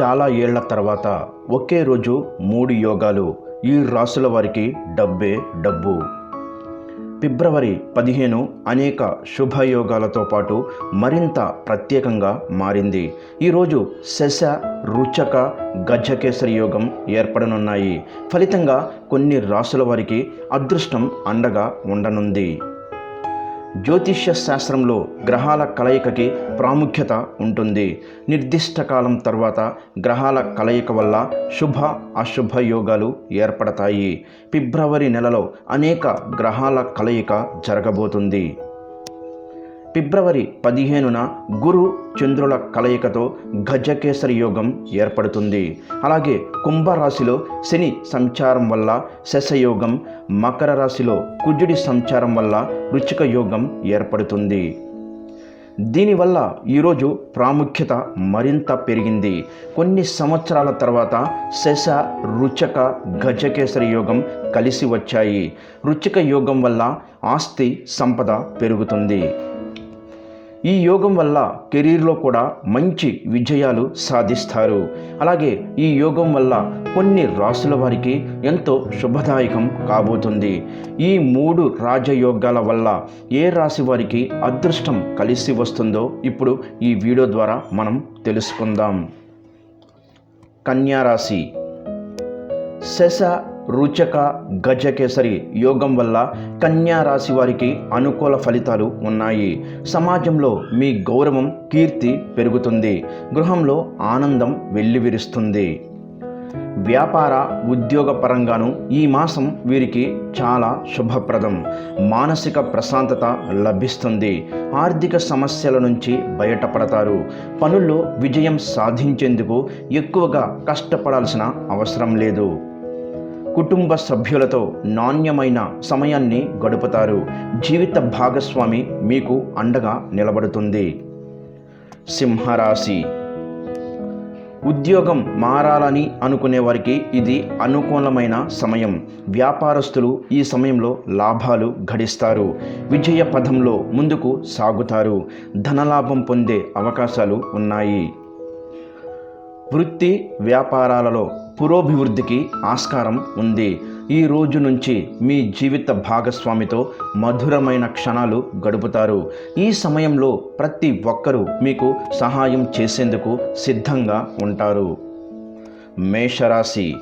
చాలా ఏళ్ళ తర్వాత ఒకే రోజు మూడు యోగాలు ఈ రాసుల వారికి డబ్బే డబ్బు. ఫిబ్రవరి పదిహేను అనేక శుభయోగాలతో పాటు మరింత ప్రత్యేకంగా మారింది. ఈరోజు శశ రుచక గజకేసరి యోగం ఏర్పడనున్నాయి. ఫలితంగా కొన్ని రాసుల వారికి అదృష్టం అండగా ఉండనుంది. జ్యోతిష్య శాస్త్రంలో గ్రహాల కలయికకి ప్రాముఖ్యత ఉంటుంది. నిర్దిష్ట కాలం తర్వాత గ్రహాల కలయిక వల్ల శుభ అశుభ యోగాలు ఏర్పడతాయి. ఫిబ్రవరి నెలలో అనేక గ్రహాల కలయిక జరగబోతుంది. ఫిబ్రవరి పదిహేనున గురు చంద్రుల కలయికతో గజకేసరి యోగం ఏర్పడుతుంది. అలాగే కుంభరాశిలో శని సంచారం వల్ల శశయోగం మకర రాశిలో కుజుడి సంచారం వల్ల రుచిక యోగం ఏర్పడుతుంది. దీనివల్ల ఈరోజు ప్రాముఖ్యత మరింత పెరిగింది. కొన్ని సంవత్సరాల తర్వాత శశ రుచక గజకేసరి యోగం కలిసి వచ్చాయి. రుచిక యోగం వల్ల ఆస్తి సంపద పెరుగుతుంది. ఈ యోగం వల్ల కెరీర్లో కూడా మంచి విజయాలు సాధిస్తారు. అలాగే ఈ యోగం వల్ల కొన్ని రాసుల వారికి ఎంతో శుభదాయకం కాబోతుంది. ఈ మూడు రాజయోగాల వల్ల ఏ రాశి వారికి అదృష్టం కలిసి వస్తుందో ఇప్పుడు ఈ వీడియో ద్వారా మనం తెలుసుకుందాం. కన్యారాశి శశ రుచక గజకేసరి యోగం వల్ల కన్యా రాశి వారికి అనుకూల ఫలితాలు ఉన్నాయి. సమాజంలో మీ గౌరవం కీర్తి పెరుగుతుంది. గృహంలో ఆనందం వెల్లివిరుస్తుంది. వ్యాపార ఉద్యోగ పరంగాను ఈ మాసం వీరికి చాలా శుభప్రదం. మానసిక ప్రశాంతత లభిస్తుంది. ఆర్థిక సమస్యల నుంచి బయటపడతారు. పనుల్లో విజయం సాధించేందుకు ఎక్కువగా కష్టపడాల్సిన అవసరం లేదు. కుటుంబ సభ్యులతో నాణ్యమైన సమయాన్ని గడుపుతారు. జీవిత భాగస్వామి మీకు అండగా నిలబడుతుంది. సింహరాశి. ఉద్యోగం మారాలని అనుకునే వారికి ఇది అనుకూలమైన సమయం. వ్యాపారస్తులు ఈ సమయంలో లాభాలు గడిస్తారు విజయ పథంలో ముందుకు సాగుతారు. ధనలాభం పొందే అవకాశాలు ఉన్నాయి. వృత్తి వ్యాపారాలలో పురోభివృద్ధికి ఆస్కారం ఉంది. ఈ రోజు నుంచి మీ జీవిత భాగస్వామితో మధురమైన క్షణాలు గడుపుతారు. ఈ సమయంలో ప్రతి ఒక్కరూ మీకు సహాయం చేసేందుకు సిద్ధంగా ఉంటారు. మేషరాశి.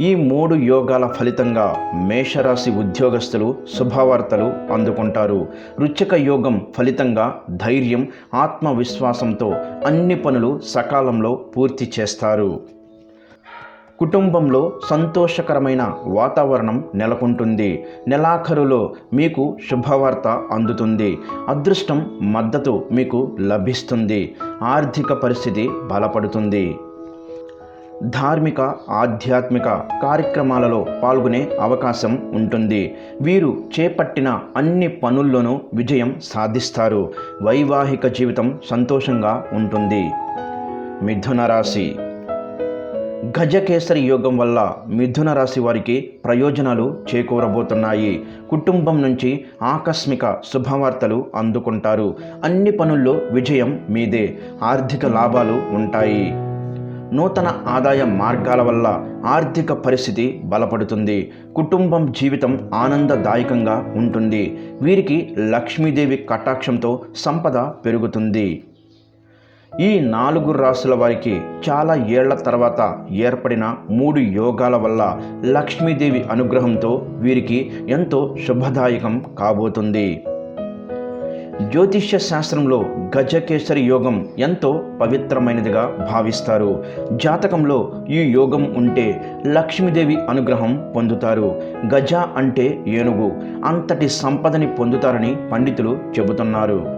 ఈ మూడు యోగాల ఫలితంగా మేషరాశి ఉద్యోగస్తులు శుభవార్తలు అందుకుంటారు. రుచిక యోగం ఫలితంగా ధైర్యం ఆత్మవిశ్వాసంతో అన్ని పనులు సకాలంలో పూర్తి చేస్తారు. కుటుంబంలో సంతోషకరమైన వాతావరణం నెలకొంటుంది. నెలాఖరులో మీకు శుభవార్త అందుతుంది. అదృష్టం మద్దతు మీకు లభిస్తుంది. ఆర్థిక పరిస్థితి బలపడుతుంది. ధార్మిక ఆధ్యాత్మిక కార్యక్రమాలలో పాల్గొనే అవకాశం ఉంటుంది. వీరు చేపట్టిన అన్ని పనుల్లోనూ విజయం సాధిస్తారు. వైవాహిక జీవితం సంతోషంగా ఉంటుంది. మిథున రాశి గజకేసరి యోగం వల్ల మిథున రాశి వారికి ప్రయోజనాలు చేకూరబోతున్నాయి. కుటుంబం నుంచి ఆకస్మిక శుభవార్తలు అందుకుంటారు. అన్ని పనుల్లో విజయం మీదే ఆర్థిక లాభాలు ఉంటాయి. నూతన ఆదాయ మార్గాల వల్ల ఆర్థిక పరిస్థితి బలపడుతుంది. కుటుంబం జీవితం ఆనందదాయకంగా ఉంటుంది. వీరికి లక్ష్మీదేవి కటాక్షంతో సంపద పెరుగుతుంది. ఈ నాలుగు రాసుల వారికి చాలా ఏళ్ళ తర్వాత ఏర్పడిన మూడు యోగాల వల్ల లక్ష్మీదేవి అనుగ్రహంతో వీరికి ఎంతో శుభదాయకం కాబోతుంది. జ్యోతిష్య శాస్త్రంలో గజకేసరి యోగం ఎంతో పవిత్రమైనదిగా భావిస్తారు. జాతకంలో ఈ యోగం ఉంటే లక్ష్మీదేవి అనుగ్రహం పొందుతారు. గజ అంటే ఏనుగు. అంతటి సంపదని పొందుతారని పండితులు చెబుతున్నారు.